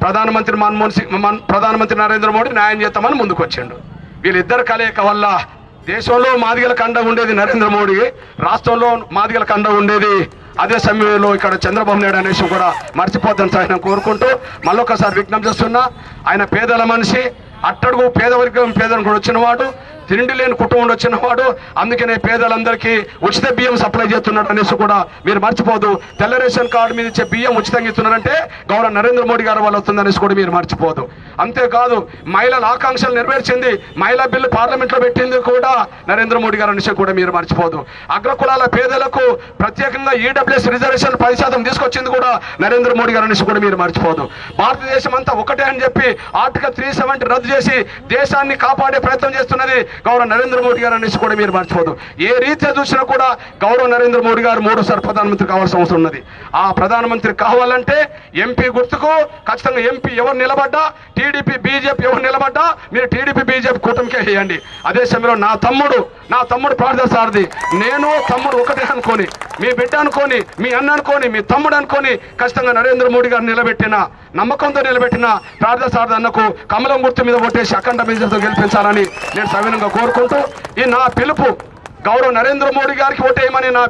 ప్రధానమంత్రి మన్మోహన్ సింగ్ మన్- ప్రధానమంత్రి నరేంద్ర మోడీ న్యాయం చేస్తామని ముందుకు వచ్చిండు వీళ్ళిద్దరు కలయిక వల్ల దేశంలో మాదిగల కండ ఉండేది నరేంద్ర మోడీ రాష్ట్రంలో మాదిగల కండ ఉండేది అదే సమయంలో ఇక్కడ చంద్రబాబు నాయుడు అనేసి కూడా మర్చిపోద్దని సహాయం కోరుకుంటూ మళ్ళొకసారి విజ్ఞప్తి చేస్తున్నా. ఆయన పేదల మనిషి అట్టడుగు పేదవర్గం పేదలను కూడా వచ్చినవాడు తిండి లేని కుటుంబం వచ్చినవాడు అందుకనే పేదలందరికీ ఉచిత బియ్యం సప్లై చేస్తున్నాడు అనేసి కూడా మీరు మర్చిపోదు. తెల్ల రేషన్ కార్డు మీద ఇచ్చే బియ్యం ఉచితంగా ఇస్తున్నారంటే గౌరవ నరేంద్ర మోడీ గారి వల్ల వస్తుందనేసి కూడా మీరు మర్చిపోదు. అంతేకాదు మహిళల ఆకాంక్షలు నెరవేర్చింది మహిళా బిల్లు పార్లమెంట్లో పెట్టింది కూడా నరేంద్ర మోడీ గారు అనేసి కూడా మీరు మర్చిపోదు. అగ్రకులాల పేదలకు ప్రత్యేకంగా ఈడబ్ల్యూఎస్ రిజర్వేషన్ పది శాతం తీసుకొచ్చింది కూడా నరేంద్ర మోడీ గారు అనేసి కూడా మీరు మర్చిపోదు. భారతదేశం అంతా ఒకటే అని చెప్పి ఆర్టికల్ త్రీ సెవెంటీ రద్దు చేసి దేశాన్ని కాపాడే ప్రయత్నం చేస్తున్నది గౌరవ నరేంద్ర మోడీ గారు అనేసి కూడా మీరు మర్చిపోదు. ఏ రీతిలో చూసినా కూడా గౌరవ నరేంద్ర మోడీ గారు మూడోసారి ప్రధానమంత్రి కావాల్సిన అవసరం ఉన్నది. ఆ ప్రధానమంత్రి కావాలంటే ఎంపీ గుర్తుకు ఖచ్చితంగా ఎంపీ ఎవరు నిలబడ్డా టీడీపీ బీజేపీ ఎవరు నిలబడ్డా మీరు టీడీపీ బీజేపీ కూటమికే వేయండి. అదే సమయంలో నా తమ్ముడు నా తమ్ముడు ప్రార్థన సారది నేను తమ్ముడు ఒకటే అనుకోని మీ బిడ్డ అనుకోని మీ అన్న అనుకోని మీ తమ్ముడు అనుకోని ఖచ్చితంగా నరేంద్ర మోడీ గారు నిలబెట్టిన నమ్మకంతో నిలబెట్టిన ప్రార్థన సారథి అన్నకు కమలం గుర్తు మీద కొట్టేసి అఖండ బీజేపీతో గెలిపించాలని నేను సవినంగా కోరుకుంటూ ఈ నా పిలుపు గౌరవ నరేంద్ర మోడీ గారికి ఓటేయమని నా